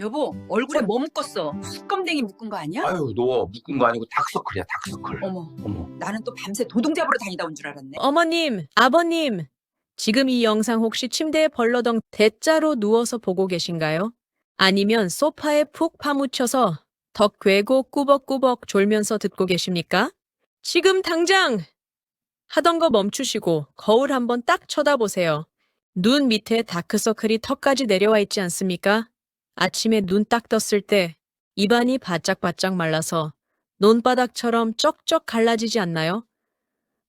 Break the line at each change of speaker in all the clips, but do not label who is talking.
여보, 얼굴에 뭐 묶었어? 수검댕이 묶은 거 아니야?
아유 너 묶은 거 아니고 다크서클이야 다크서클
어머,
어머
나는 또 밤새 도둑 잡으러 다니다 온 줄 알았네.
어머님, 아버님, 지금 이 영상 혹시 침대에 벌러덩 대자로 누워서 보고 계신가요? 아니면 소파에 푹 파묻혀서 덕 괴고 꾸벅꾸벅 졸면서 듣고 계십니까? 지금 당장 하던 거 멈추시고 거울 한번 딱 쳐다보세요. 눈 밑에 다크서클이 턱까지 내려와 있지 않습니까? 아침에 눈 딱 떴을 때 입안이 바짝바짝 말라서 논바닥처럼 쩍쩍 갈라지지 않나요?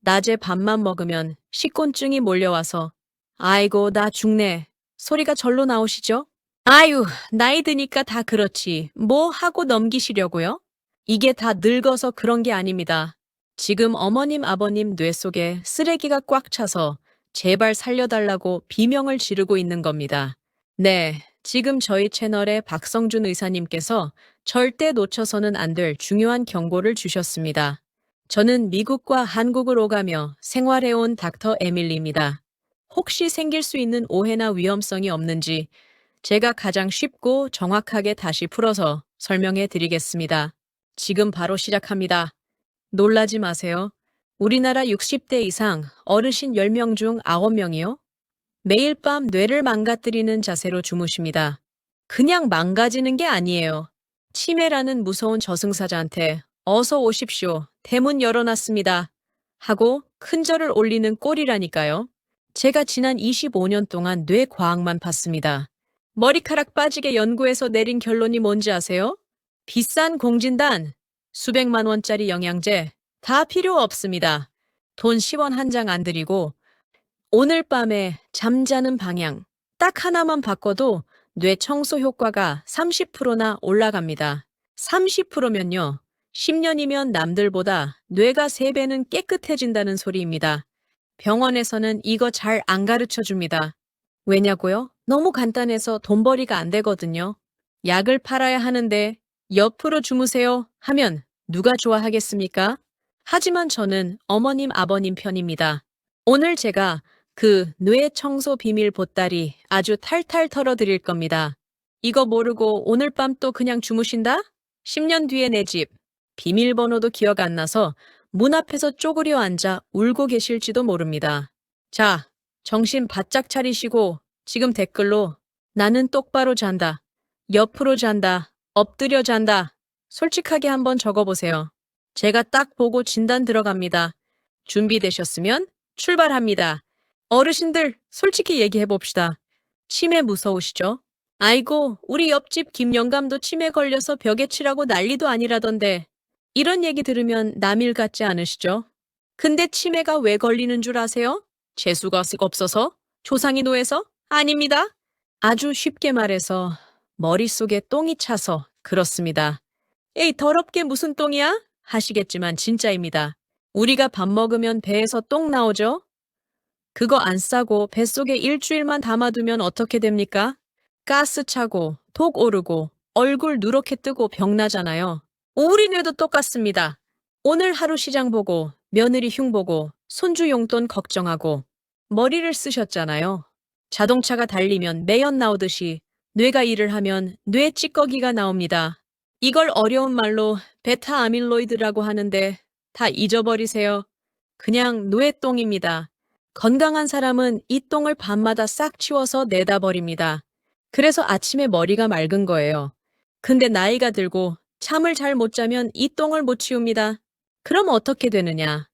낮에 밥만 먹으면 식곤증이 몰려와서 아이고 나 죽네 소리가 절로 나오시죠? 아유 나이 드니까 다 그렇지 뭐 하고 넘기시려고요? 이게 다 늙어서 그런 게 아닙니다. 지금 어머님 아버님 뇌 속에 쓰레기가 꽉 차서 제발 살려달라고 비명을 지르고 있는 겁니다. 네, 지금 저희 채널에 박성준 의사님께서 절대 놓쳐서는 안 될 중요한 경고를 주셨습니다. 저는 미국과 한국을 오가며 생활해온 닥터 에밀리입니다. 혹시 생길 수 있는 오해나 위험성이 없는지 제가 가장 쉽고 정확하게 다시 풀어서 설명해 드리겠습니다. 지금 바로 시작합니다. 놀라지 마세요. 우리나라 60대 이상 어르신 10명 중 9명이요? 매일 밤 뇌를 망가뜨리는 자세로 주무십니다. 그냥 망가지는 게 아니에요. 치매라는 무서운 저승사자한테 어서 오십시오. 대문 열어놨습니다. 하고 큰 절을 올리는 꼴이라니까요. 제가 지난 25년 동안 뇌 과학만 봤습니다. 머리카락 빠지게 연구해서 내린 결론이 뭔지 아세요? 비싼 공진단, 수백만 원짜리 영양제 다 필요 없습니다. 돈 10원 한 장 안 드리고 오늘 밤에 잠자는 방향 딱 하나만 바꿔도 뇌 청소 효과가 30%나 올라갑니다. 30%면요. 10년이면 남들보다 뇌가 3배는 깨끗해진다는 소리입니다. 병원에서는 이거 잘 안 가르쳐 줍니다. 왜냐고요? 너무 간단해서 돈벌이가 안 되거든요. 약을 팔아야 하는데 옆으로 주무세요 하면 누가 좋아하겠습니까? 하지만 저는 어머님 아버님 편입니다. 오늘 제가 그 뇌 청소 비밀 보따리 아주 탈탈 털어드릴 겁니다. 이거 모르고 오늘 밤 또 그냥 주무신다? 10년 뒤에 내 집. 비밀번호도 기억 안 나서 문 앞에서 쪼그려 앉아 울고 계실지도 모릅니다. 자, 정신 바짝 차리시고 지금 댓글로 나는 똑바로 잔다. 옆으로 잔다. 엎드려 잔다. 솔직하게 한번 적어보세요. 제가 딱 보고 진단 들어갑니다. 준비되셨으면 출발합니다. 어르신들, 솔직히 얘기해 봅시다. 치매 무서우시죠? 아이고, 우리 옆집 김영감도 치매 걸려서 벽에 치라고 난리도 아니라던데. 이런 얘기 들으면 남일 같지 않으시죠? 근데 치매가 왜 걸리는 줄 아세요? 재수가 없어서? 조상이 노해서? 아닙니다. 아주 쉽게 말해서 머릿속에 똥이 차서 그렇습니다. 에이, 더럽게 무슨 똥이야? 하시겠지만 진짜입니다. 우리가 밥 먹으면 배에서 똥 나오죠? 그거 안 싸고 뱃속에 일주일만 담아두면 어떻게 됩니까? 가스 차고, 독 오르고, 얼굴 누렇게 뜨고 병나잖아요. 우리 뇌도 똑같습니다. 오늘 하루 시장 보고, 며느리 흉 보고, 손주 용돈 걱정하고, 머리를 쓰셨잖아요. 자동차가 달리면 매연 나오듯이 뇌가 일을 하면 뇌 찌꺼기가 나옵니다. 이걸 어려운 말로 베타 아밀로이드라고 하는데 다 잊어버리세요. 그냥 뇌똥입니다. 건강한 사람은 이 똥을 밤마다 싹 치워서 내다 버립니다. 그래서 아침에 머리가 맑은 거예요. 근데 나이가 들고 잠을 잘 못 자면 이 똥을 못 치웁니다. 그럼 어떻게 되느냐?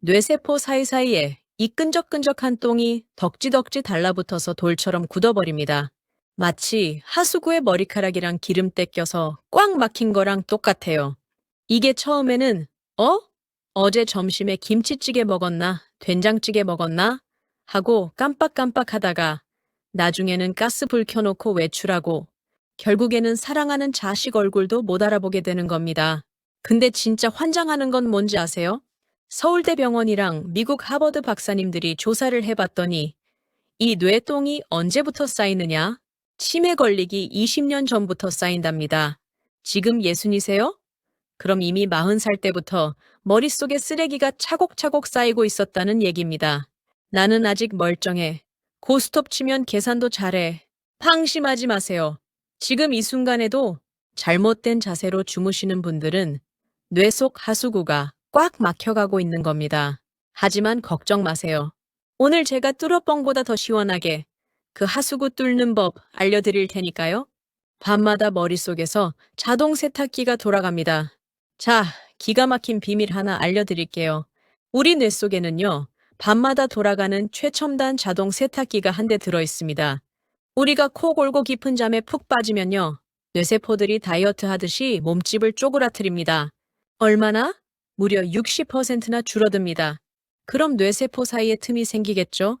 뇌세포 사이사이에 이 끈적끈적한 똥이 덕지덕지 달라붙어서 돌처럼 굳어버립니다. 마치 하수구에 머리카락이랑 기름때 껴서 꽉 막힌 거랑 똑같아요. 이게 처음에는 어? 어제 점심에 김치찌개 먹었나? 된장찌개 먹었나? 하고 깜빡깜빡 하다가 나중에는 가스불 켜놓고 외출하고 결국에는 사랑하는 자식 얼굴도 못 알아보게 되는 겁니다. 근데 진짜 환장하는 건 뭔지 아세요? 서울대병원이랑 미국 하버드 박사님들이 조사를 해봤더니 이 뇌똥이 언제부터 쌓이느냐? 치매 걸리기 20년 전부터 쌓인답니다. 지금 예순이세요? 그럼 이미 40살 때부터 머릿속에 쓰레기가 차곡차곡 쌓이고 있었다는 얘기입니다. 나는 아직 멀쩡해. 고스톱 치면 계산도 잘해. 방심하지 마세요. 지금 이 순간에도 잘못된 자세로 주무시는 분들은 뇌 속 하수구가 꽉 막혀가고 있는 겁니다. 하지만 걱정 마세요. 오늘 제가 뚫어뻥보다 더 시원하게 그 하수구 뚫는 법 알려드릴 테니까요. 밤마다 머릿속에서 자동 세탁기가 돌아갑니다. 자, 기가 막힌 비밀 하나 알려드릴게요. 우리 뇌 속에는요, 밤마다 돌아가는 최첨단 자동 세탁기가 한 대 들어 있습니다. 우리가 코 골고 깊은 잠에 푹 빠지면요, 뇌세포들이 다이어트 하듯이 몸집을 쪼그라뜨립니다. 얼마나? 무려 60%나 줄어듭니다. 그럼 뇌세포 사이에 틈이 생기겠죠?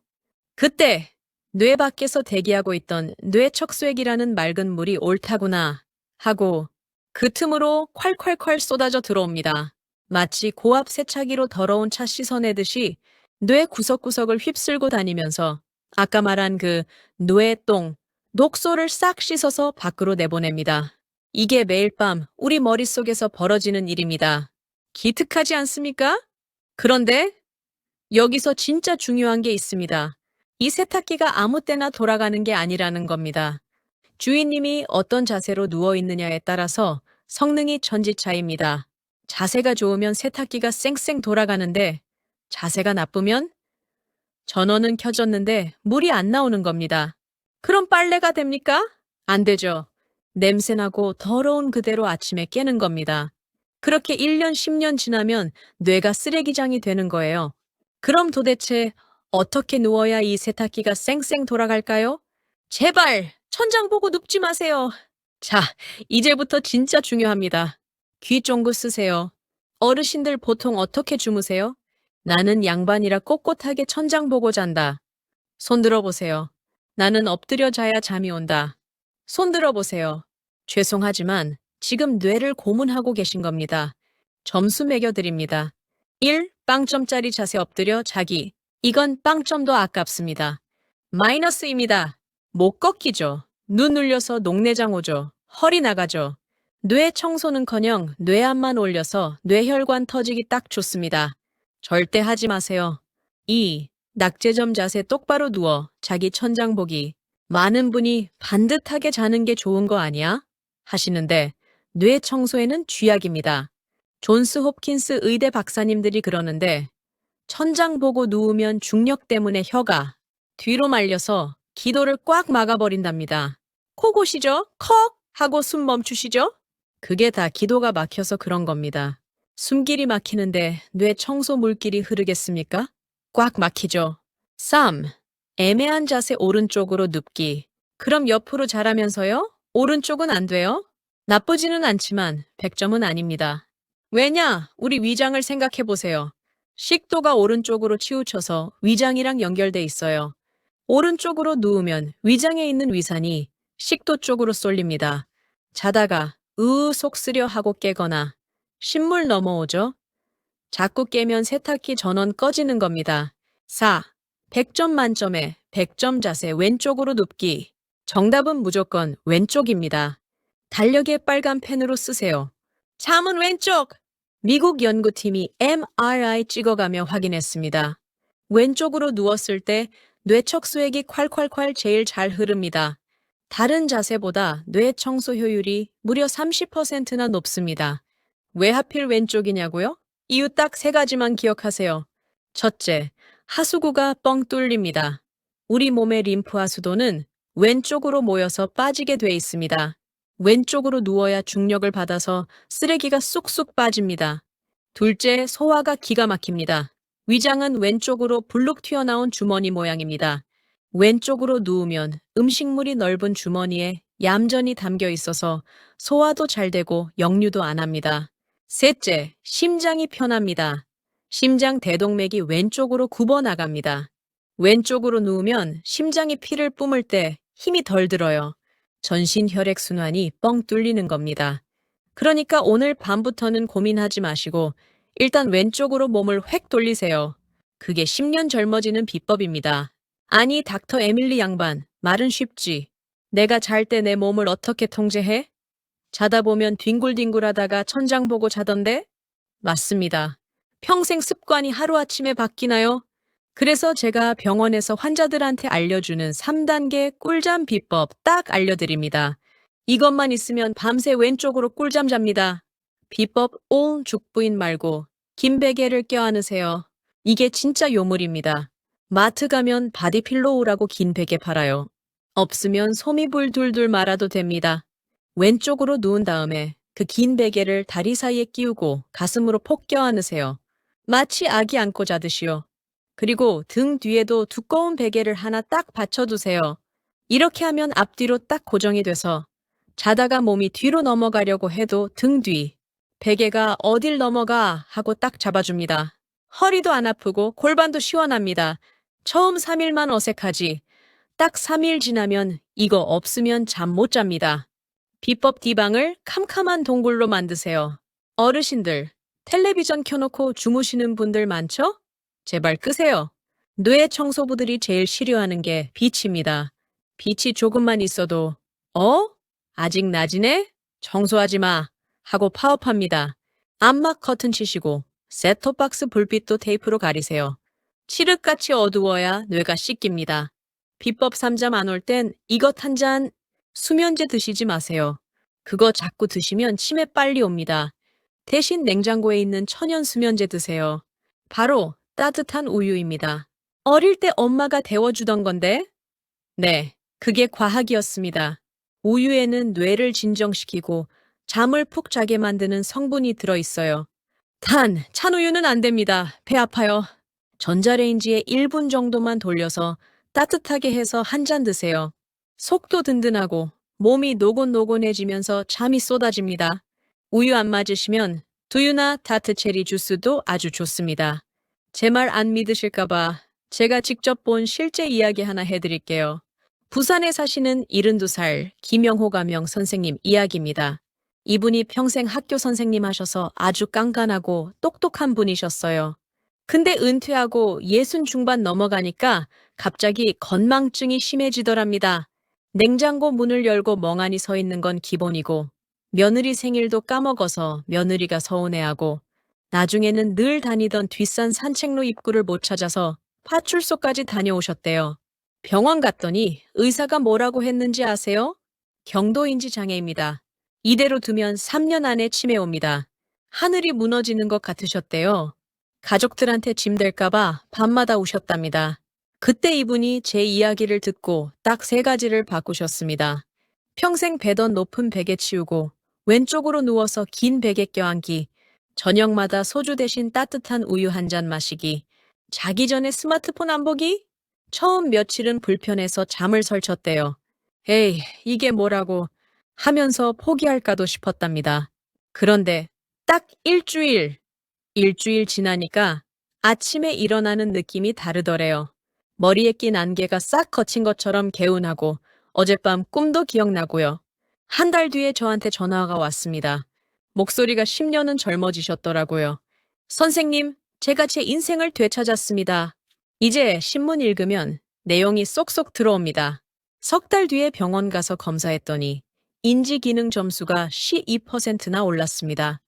그때 뇌 밖에서 대기하고 있던 뇌척수액이라는 맑은 물이 옳다구나 하고 그 틈으로 콸콸콸 쏟아져 들어옵니다. 마치 고압 세차기로 더러운 차 씻어내듯이 뇌 구석구석을 휩쓸고 다니면서 아까 말한 그 뇌 똥, 녹소를 싹 씻어서 밖으로 내보냅니다. 이게 매일 밤 우리 머릿속에서 벌어지는 일입니다. 기특하지 않습니까? 그런데 여기서 진짜 중요한 게 있습니다. 이 세탁기가 아무 때나 돌아가는 게 아니라는 겁니다. 주인님이 어떤 자세로 누워 있느냐에 따라서 성능이 천지차입니다. 자세가 좋으면 세탁기가 쌩쌩 돌아가는데 자세가 나쁘면 전원은 켜졌는데 물이 안 나오는 겁니다. 그럼 빨래가 됩니까? 안 되죠. 냄새나고 더러운 그대로 아침에 깨는 겁니다. 그렇게 1년, 10년 지나면 뇌가 쓰레기장이 되는 거예요. 그럼 도대체 어떻게 누워야 이 세탁기가 쌩쌩 돌아갈까요? 제발 천장 보고 눕지 마세요. 자, 이제부터 진짜 중요합니다. 귀 쫑긋 쓰세요. 어르신들 보통 어떻게 주무세요? 나는 양반이라 꼿꼿하게 천장 보고 잔다. 손 들어보세요. 나는 엎드려 자야 잠이 온다. 손 들어보세요. 죄송하지만 지금 뇌를 고문하고 계신 겁니다. 점수 매겨드립니다. 1. 빵점짜리 자세 엎드려 자기. 이건 빵점도 아깝습니다. 마이너스입니다. 목 꺾이죠. 눈 눌려서 녹내장 오죠. 허리 나가죠. 뇌 청소는커녕 뇌암만 올려서 뇌혈관 터지기 딱 좋습니다. 절대 하지 마세요. 2. 낙제점 자세 똑바로 누워 자기 천장 보기. 많은 분이 반듯하게 자는 게 좋은 거 아니야? 하시는데 뇌 청소에는 쥐약입니다. 존스 홉킨스 의대 박사님들이 그러는데 천장 보고 누우면 중력 때문에 혀가 뒤로 말려서 기도를 꽉 막아버린답니다. 코 고시죠? 컥! 하고 숨 멈추시죠? 그게 다 기도가 막혀서 그런 겁니다. 숨길이 막히는데 뇌 청소 물길이 흐르겠습니까? 꽉 막히죠. 3. 애매한 자세 오른쪽으로 눕기. 그럼 옆으로 자라면서요? 오른쪽은 안 돼요? 나쁘지는 않지만 100점은 아닙니다. 왜냐? 우리 위장을 생각해 보세요. 식도가 오른쪽으로 치우쳐서 위장이랑 연결돼 있어요. 오른쪽으로 누우면 위장에 있는 위산이 식도 쪽으로 쏠립니다. 자다가 으 속쓰려 하고 깨거나 신물 넘어오죠. 자꾸 깨면 세탁기 전원 꺼지는 겁니다. 4. 100점 만점에 100점 자세 왼쪽으로 눕기. 정답은 무조건 왼쪽입니다. 달력에 빨간 펜으로 쓰세요. 잠은 왼쪽! 미국 연구팀이 MRI 찍어가며 확인했습니다. 왼쪽으로 누웠을 때 뇌척수액이 콸콸콸 제일 잘 흐릅니다. 다른 자세보다 뇌 청소 효율이 무려 30%나 높습니다. 왜 하필 왼쪽이냐고요? 이유 딱 세 가지만 기억하세요. 첫째, 하수구가 뻥 뚫립니다. 우리 몸의 림프 하수도는 왼쪽으로 모여서 빠지게 돼 있습니다. 왼쪽으로 누워야 중력을 받아서 쓰레기가 쑥쑥 빠집니다. 둘째, 소화가 기가 막힙니다. 위장은 왼쪽으로 불룩 튀어나온 주머니 모양입니다. 왼쪽으로 누우면 음식물이 넓은 주머니에 얌전히 담겨 있어서 소화도 잘 되고 역류도 안 합니다. 셋째, 심장이 편합니다. 심장 대동맥이 왼쪽으로 굽어 나갑니다. 왼쪽으로 누우면 심장이 피를 뿜을 때 힘이 덜 들어요. 전신 혈액 순환이 뻥 뚫리는 겁니다. 그러니까 오늘 밤부터는 고민하지 마시고 일단 왼쪽으로 몸을 획 돌리세요. 그게 10년 젊어지는 비법입니다. 아니, 닥터 에밀리 양반, 말은 쉽지. 내가 잘 때 내 몸을 어떻게 통제해? 자다 보면 뒹굴뒹굴하다가 천장 보고 자던데? 맞습니다. 평생 습관이 하루아침에 바뀌나요? 그래서 제가 병원에서 환자들한테 알려주는 3단계 꿀잠 비법 딱 알려드립니다. 이것만 있으면 밤새 왼쪽으로 꿀잠 잡니다. 비법 온 죽부인 말고 긴 베개를 껴안으세요. 이게 진짜 요물입니다. 마트 가면 바디필로우라고 긴 베개 팔아요. 없으면 소미불 둘둘 말아도 됩니다. 왼쪽으로 누운 다음에 그 긴 베개를 다리 사이에 끼우고 가슴으로 폭 껴안으세요. 마치 아기 안고 자듯이요. 그리고 등 뒤에도 두꺼운 베개를 하나 딱 받쳐두세요. 이렇게 하면 앞뒤로 딱 고정이 돼서 자다가 몸이 뒤로 넘어가려고 해도 등 뒤, 베개가 어딜 넘어가 하고 딱 잡아줍니다. 허리도 안 아프고 골반도 시원합니다. 처음 3일만 어색하지. 딱 3일 지나면 이거 없으면 잠 못 잡니다. 비법 D방을 캄캄한 동굴로 만드세요. 어르신들, 텔레비전 켜놓고 주무시는 분들 많죠? 제발 끄세요. 뇌 청소부들이 제일 싫어하는 게 빛입니다. 빛이 조금만 있어도, 어? 아직 낮이네? 청소하지 마. 하고 파업합니다. 암막 커튼 치시고, 셋톱박스 불빛도 테이프로 가리세요. 칠흑같이 어두워야 뇌가 씻깁니다. 비법 3잠 안 올 땐 이것 한 잔 수면제 드시지 마세요. 그거 자꾸 드시면 치매 빨리 옵니다. 대신 냉장고에 있는 천연 수면제 드세요. 바로 따뜻한 우유입니다. 어릴 때 엄마가 데워주던 건데? 네, 그게 과학이었습니다. 우유에는 뇌를 진정시키고 잠을 푹 자게 만드는 성분이 들어있어요. 단, 찬 우유는 안 됩니다. 배 아파요. 전자레인지에 1분 정도만 돌려서 따뜻하게 해서 한 잔 드세요. 속도 든든하고 몸이 노곤노곤해지면서 잠이 쏟아집니다. 우유 안 맞으시면 두유나 다트 체리 주스도 아주 좋습니다. 제 말 안 믿으실까봐 제가 직접 본 실제 이야기 하나 해드릴게요. 부산에 사시는 72살 김영호 가명 선생님 이야기입니다. 이분이 평생 학교 선생님 하셔서 아주 깐깐하고 똑똑한 분이셨어요. 근데 은퇴하고 예순 중반 넘어가니까 갑자기 건망증이 심해지더랍니다. 냉장고 문을 열고 멍하니 서 있는 건 기본이고 며느리 생일도 까먹어서 며느리가 서운해하고 나중에는 늘 다니던 뒷산 산책로 입구를 못 찾아서 파출소까지 다녀오셨대요. 병원 갔더니 의사가 뭐라고 했는지 아세요? 경도인지 장애입니다. 이대로 두면 3년 안에 치매 옵니다. 하늘이 무너지는 것 같으셨대요. 가족들한테 짐 될까봐 밤마다 우셨답니다. 그때 이분이 제 이야기를 듣고 딱 세 가지를 바꾸셨습니다. 평생 베던 높은 베개 치우고 왼쪽으로 누워서 긴 베개 껴안기, 저녁마다 소주 대신 따뜻한 우유 한 잔 마시기, 자기 전에 스마트폰 안 보기? 처음 며칠은 불편해서 잠을 설쳤대요. 에이, 이게 뭐라고 하면서 포기할까도 싶었답니다. 그런데 딱 일주일, 일주일 지나니까 아침에 일어나는 느낌이 다르더래요. 머리에 낀 안개가 싹 거친 것처럼 개운하고 어젯밤 꿈도 기억나고요. 한 달 뒤에 저한테 전화가 왔습니다. 목소리가 10년은 젊어지셨더라고요. 선생님, 제가 제 인생을 되찾았습니다. 이제 신문 읽으면 내용이 쏙쏙 들어옵니다. 석 달 뒤에 병원 가서 검사했더니 인지 기능 점수가 12%나 올랐습니다.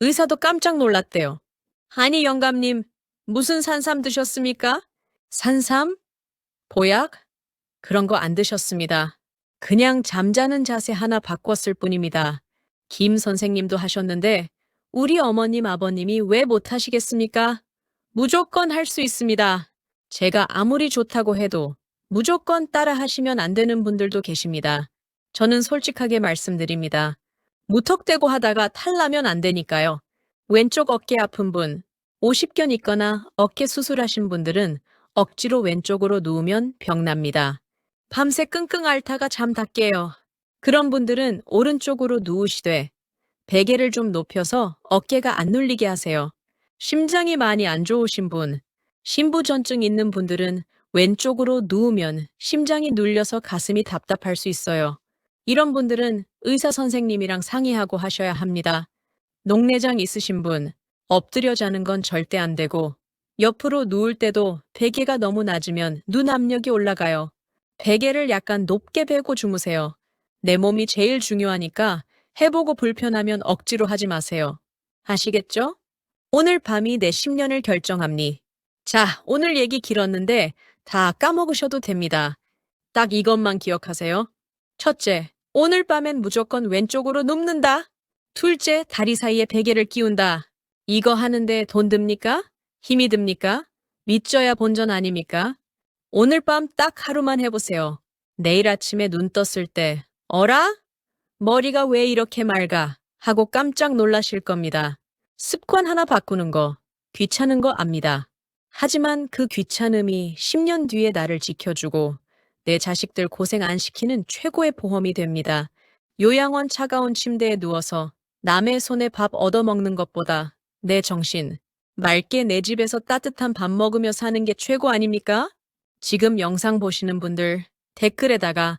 의사도 깜짝 놀랐대요. 아니 영감님, 무슨 산삼 드셨습니까? 산삼? 보약? 그런 거 안 드셨습니다. 그냥 잠자는 자세 하나 바꿨을 뿐입니다. 김 선생님도 하셨는데 우리 어머님 아버님이 왜 못하시겠습니까? 무조건 할 수 있습니다. 제가 아무리 좋다고 해도 무조건 따라 하시면 안 되는 분들도 계십니다. 저는 솔직하게 말씀드립니다. 무턱대고 하다가 탈나면 안 되니까요. 왼쪽 어깨 아픈 분, 50견 있거나 어깨 수술하신 분들은 억지로 왼쪽으로 누우면 병납니다. 밤새 끙끙 앓다가 잠 다 깨요. 그런 분들은 오른쪽으로 누우시되 베개를 좀 높여서 어깨가 안 눌리게 하세요. 심장이 많이 안 좋으신 분, 신부전증 있는 분들은 왼쪽으로 누우면 심장이 눌려서 가슴이 답답할 수 있어요. 이런 분들은 의사 선생님이랑 상의하고 하셔야 합니다. 녹내장 있으신 분, 엎드려 자는 건 절대 안 되고, 옆으로 누울 때도 베개가 너무 낮으면 눈 압력이 올라가요. 베개를 약간 높게 베고 주무세요. 내 몸이 제일 중요하니까 해보고 불편하면 억지로 하지 마세요. 아시겠죠? 오늘 밤이 내 10년을 결정합니. 자, 오늘 얘기 길었는데 다 까먹으셔도 됩니다. 딱 이것만 기억하세요. 첫째, 오늘 밤엔 무조건 왼쪽으로 눕는다. 둘째, 다리 사이에 베개를 끼운다. 이거 하는데 돈 듭니까? 힘이 듭니까? 믿져야 본전 아닙니까? 오늘 밤 딱 하루만 해보세요. 내일 아침에 눈 떴을 때, 어라? 머리가 왜 이렇게 맑아? 하고 깜짝 놀라실 겁니다. 습관 하나 바꾸는 거, 귀찮은 거 압니다. 하지만 그 귀찮음이 10년 뒤에 나를 지켜주고 내 자식들 고생 안 시키는 최고의 보험이 됩니다. 요양원 차가운 침대에 누워서 남의 손에 밥 얻어먹는 것보다 내 정신, 맑게 내 집에서 따뜻한 밥 먹으며 사는 게 최고 아닙니까? 지금 영상 보시는 분들 댓글에다가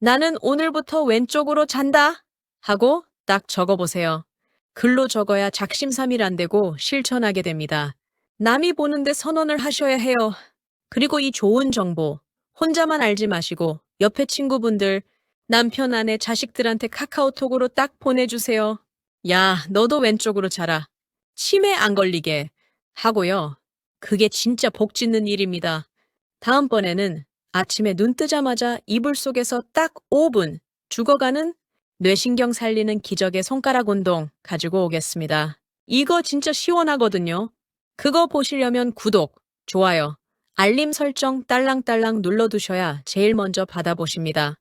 나는 오늘부터 왼쪽으로 잔다 하고 딱 적어보세요. 글로 적어야 작심삼일 안 되고 실천하게 됩니다. 남이 보는데 선언을 하셔야 해요. 그리고 이 좋은 정보 혼자만 알지 마시고 옆에 친구분들, 남편, 아내, 자식들한테 카카오톡으로 딱 보내주세요. 야, 너도 왼쪽으로 자라. 치매 안 걸리게 하고요. 그게 진짜 복 짓는 일입니다. 다음번에는 아침에 눈 뜨자마자 이불 속에서 딱 5분 죽어가는 뇌신경 살리는 기적의 손가락 운동 가지고 오겠습니다. 이거 진짜 시원하거든요. 그거 보시려면 구독, 좋아요, 알림 설정 딸랑딸랑 눌러두셔야 제일 먼저 받아보십니다.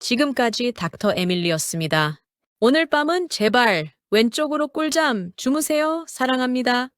지금까지 닥터 에밀리였습니다. 오늘 밤은 제발 왼쪽으로 꿀잠 주무세요. 사랑합니다.